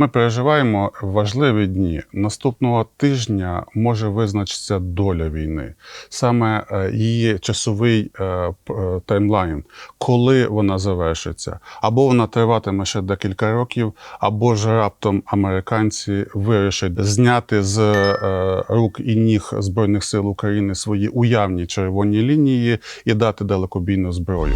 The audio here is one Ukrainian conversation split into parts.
Ми переживаємо важливі дні. Наступного тижня може визначитися доля війни, саме е, її часовий е, е, таймлайн, коли вона завершиться. Або вона триватиме ще декілька років, або ж раптом американці вирішать зняти з рук і ніг Збройних сил України свої уявні червоні лінії і дати далекобійну зброю.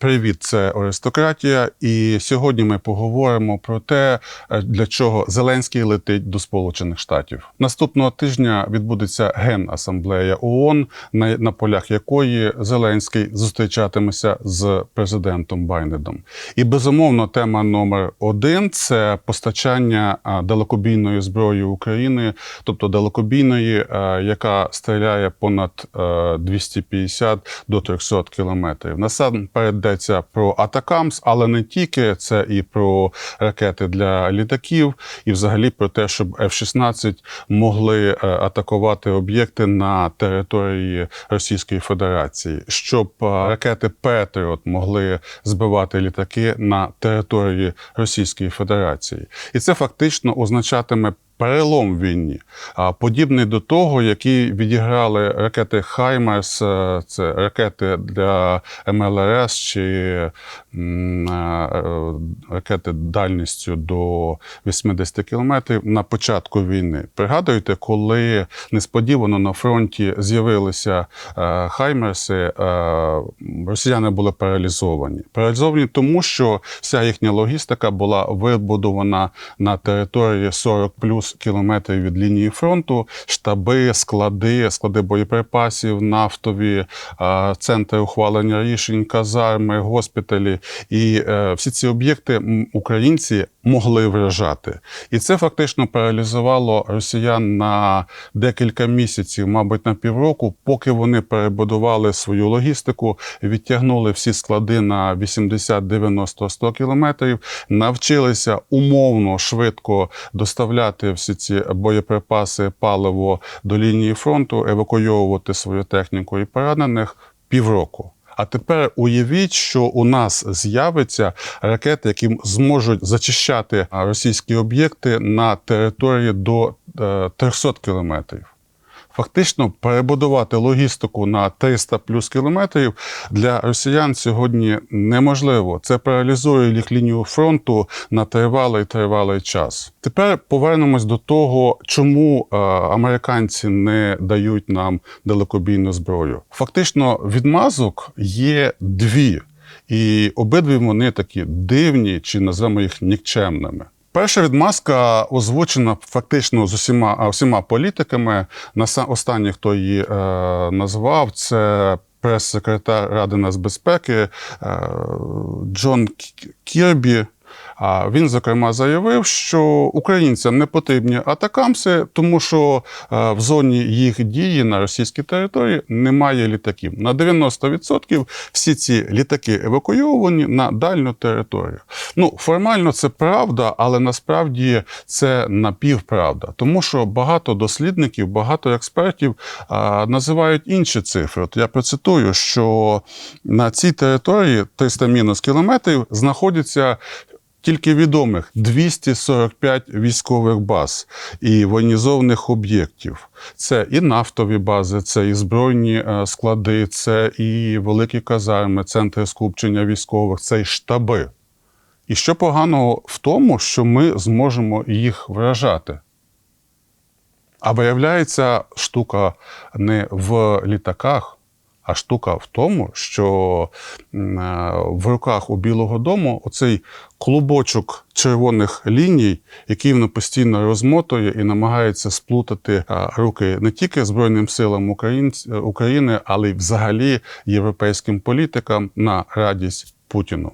Привіт, це аристократія. І сьогодні ми поговоримо про те, е, для чого Зеленський летить до Сполучених Штатів. Наступного тижня відбудеться генасамблея ООН, на, полях якої Зеленський зустрічатиметься з президентом Байденом. І безумовно, тема номер один це постачання далекобійної зброї України, тобто далекобійної, яка стріляє понад е, 250 до 300 кілометрів. Насамперед йдеться про Атакамс, але не тільки це і про ракети для літаків, і взагалі про те, щоб F-16 могли е, атакувати об'єкти на території Російської Федерації, щоб е, ракети Петріот могли збивати літаки на території Російської Федерації, і це фактично означатиме. Перелом в війні, подібний до того, які відіграли ракети Хаймерс, е, це ракети для МЛРС чи е, е, ракети дальністю до 80 кілометрів на початку війни. Пригадуєте, коли несподівано на фронті з'явилися Хаймерси, росіяни були паралізовані. Паралізовані тому, що вся їхня логістика була вибудована на території 40 плюс кілометрів від лінії фронту, штаби, склади, склади боєприпасів, нафтові, е, центри ухвалення рішень, казарми, госпіталі. І е, всі ці об'єкти українці могли вражати. І це фактично паралізувало росіян на декілька місяців, мабуть, на півроку, поки вони перебудували свою логістику, відтягнули всі склади на 80, 90, 100 кілометрів, навчилися умовно швидко доставляти всі ці боєприпаси, паливо до лінії фронту, евакуйовувати свою техніку і поранених півроку. А тепер уявіть, що у нас з'явиться ракети, які зможуть зачищати російські об'єкти на території до е, 300 кілометрів. Фактично перебудувати логістику на 300 плюс кілометрів для росіян сьогодні неможливо. Це паралізує їх лінію фронту на тривалий тривалий час. Тепер повернемось до того, чому е, американці не дають нам далекобійну зброю. Фактично, відмазок є дві, і обидві вони такі дивні, чи назвемо їх нікчемними. Перша відмазка озвучена фактично з усіма, усіма політиками. На останній, хто її е, назвав, це прес-секретар Ради нацбезпеки е, Джон Кірбі. А він, зокрема, заявив, що українцям не потрібні атакамси, тому що е, в зоні їх дії на російській території немає літаків. На 90% всі ці літаки евакуйовані на дальню територію. Ну, формально це правда, але насправді це напівправда, тому що багато дослідників, багато експертів а, називають інші цифри. От я процитую, що на цій території 300 мінус кілометрів знаходяться тільки відомих 245 військових баз і воєнізованих об'єктів. Це і нафтові бази, це і збройні е, склади, це і великі казарми, центри скупчення військових, це і штаби. І що поганого в тому, що ми зможемо їх вражати. А виявляється, штука не в літаках, а штука в тому, що е, в руках у Білого Дому оцей клубочок червоних ліній, який він постійно розмотує і намагається сплутати е, руки не тільки Збройним силам е, України, але й взагалі європейським політикам на радість Путіну.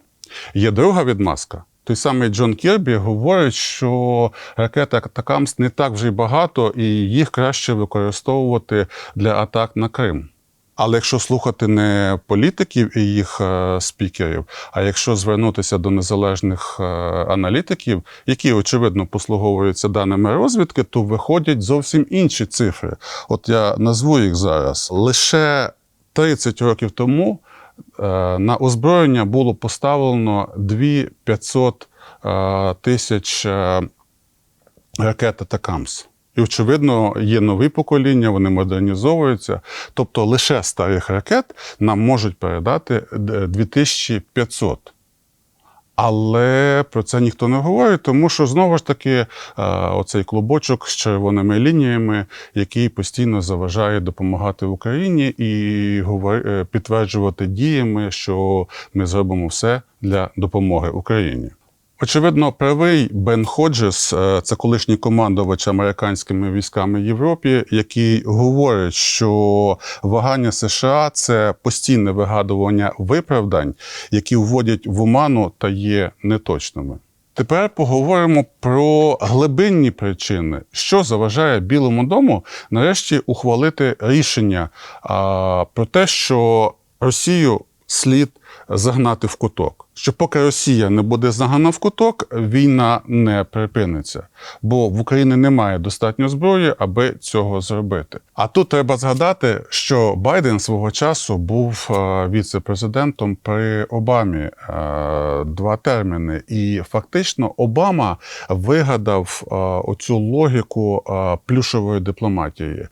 Є друга відмазка. Той самий Джон Кірбі говорить, що ракет Атакамс не так вже й багато, і їх краще використовувати для атак на Крим. Але якщо слухати не політиків і їх е, спікерів, а якщо звернутися до незалежних е, аналітиків, які очевидно послуговуються даними розвідки, то виходять зовсім інші цифри. От я назву їх зараз. Лише 30 років тому е, на озброєння було поставлено 2500 е, тисяч ракет Атакамс. І, очевидно, є нові покоління, вони модернізовуються. Тобто лише старих ракет нам можуть передати 2500. Але про це ніхто не говорить, тому що знову ж таки е, оцей клубочок з червоними лініями, який постійно заважає допомагати Україні і е, підтверджувати діями, що ми зробимо все для допомоги Україні. Очевидно, правий Бен Ходжес, е, це колишній командувач американськими військами в Європі, який говорить, що вагання США це постійне вигадування виправдань, які вводять в оману та є неточними. Тепер поговоримо про глибинні причини, що заважає Білому дому нарешті ухвалити рішення а, про те, що Росію слід загнати в куток. Що поки Росія не буде загнана в куток, війна не припиниться, бо в Україні немає достатньо зброї, аби цього зробити. А тут треба згадати, що Байден свого часу був е, віце-президентом при Обамі е, два терміни, і фактично Обама вигадав е, оцю логіку плюшової дипломатії,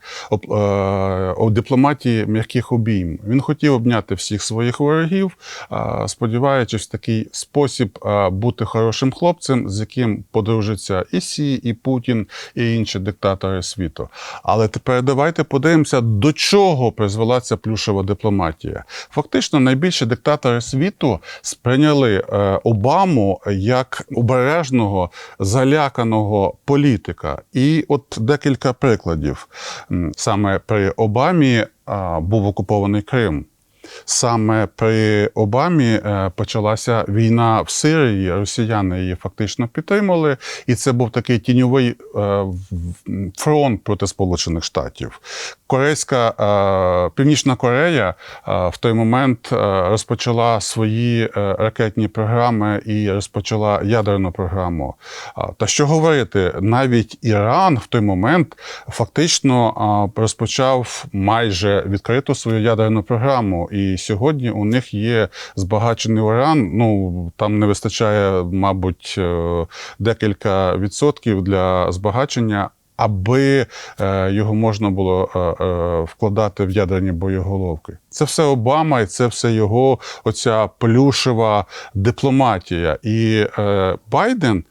дипломатії м'яких обійм. Він хотів обняти всіх своїх ворогів, сподіваючись такий спосіб бути хорошим хлопцем, з яким подружиться і Сі, і Путін, і інші диктатори світу. Але тепер давайте подивимося, до чого призвела ця плюшева дипломатія. Фактично, найбільші диктатори світу сприйняли е, Обаму як обережного, заляканого політика. І от декілька прикладів. Саме при Обамі був окупований Крим. Саме при Обамі е, почалася війна в Сирії. Росіяни її фактично підтримали, і це був такий тіньовий е, фронт проти Сполучених Штатів. Корейська е, Північна Корея в той момент розпочала свої ракетні програми і розпочала ядерну програму. Та що говорити, навіть Іран в той момент фактично розпочав майже відкриту свою ядерну програму. І сьогодні у них є збагачений уран. Ну там не вистачає, мабуть, е, декілька відсотків для збагачення. Аби е, його можна було е, вкладати в ядерні боєголовки, це все Обама, і це все його оця плюшева дипломатія. І Байден,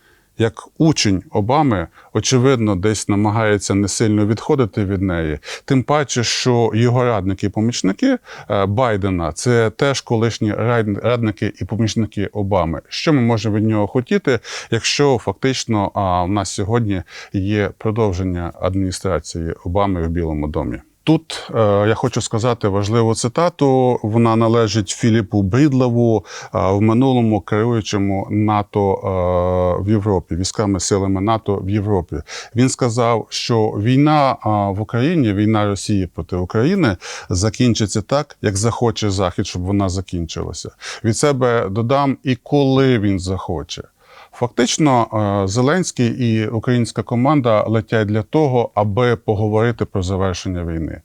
як учень Обами, очевидно, десь намагається не сильно відходити від неї. Тим паче, що його радники і помічники е, Байдена це теж колишні рад- радники і помічники Обами. Що ми можемо від нього хотіти, якщо фактично а, в нас сьогодні є продовження адміністрації Обами в Білому домі? Тут е, я хочу сказати важливу цитату. Вона належить Філіпу Брідлову, е, в минулому керуючому НАТО е, в Європі, військами силами НАТО в Європі. Він сказав, що війна е, в Україні, війна Росії проти України, закінчиться так, як захоче Захід, щоб вона закінчилася. Від себе додам і коли він захоче. Фактично, е, Зеленський і українська команда летять для того, аби поговорити про завершення війни.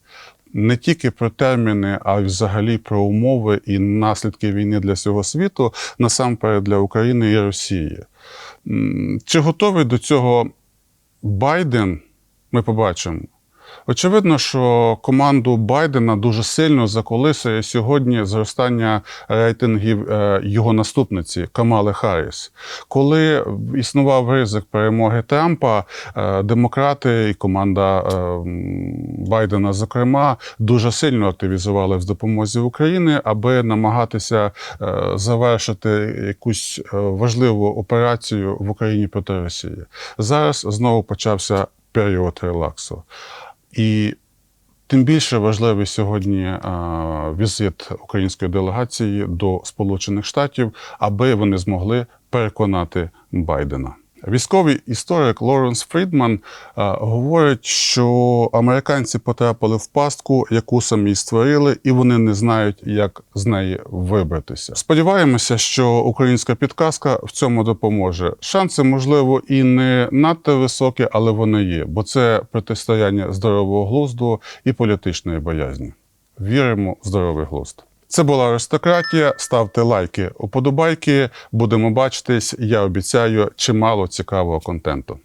Не тільки про терміни, а й взагалі про умови і наслідки війни для всього світу, насамперед для України і Росії. Чи готовий до цього Байден? Ми побачимо. Очевидно, що команду Байдена дуже сильно заколисує сьогодні зростання рейтингів е, його наступниці Камали Харріс. Коли існував ризик перемоги Трампа, е, демократи і команда е, Байдена, зокрема, дуже сильно активізували в допомозі України, аби намагатися завершити якусь важливу операцію в Україні проти Росії. Зараз знову почався період релаксу. І тим більше важливий сьогодні е, візит української делегації до Сполучених Штатів, аби вони змогли переконати Байдена. Військовий історик Лоренс Фрідман е, говорить, що американці потрапили в пастку, яку самі створили, і вони не знають, як з неї вибратися. Сподіваємося, що українська підказка в цьому допоможе. Шанси, можливо, і не надто високі, але вони є, бо це протистояння здорового глузду і політичної боязні. Віримо в здоровий глузд. Це була аристократія. Ставте лайки, уподобайки. Будемо бачитись. Я обіцяю чимало цікавого контенту.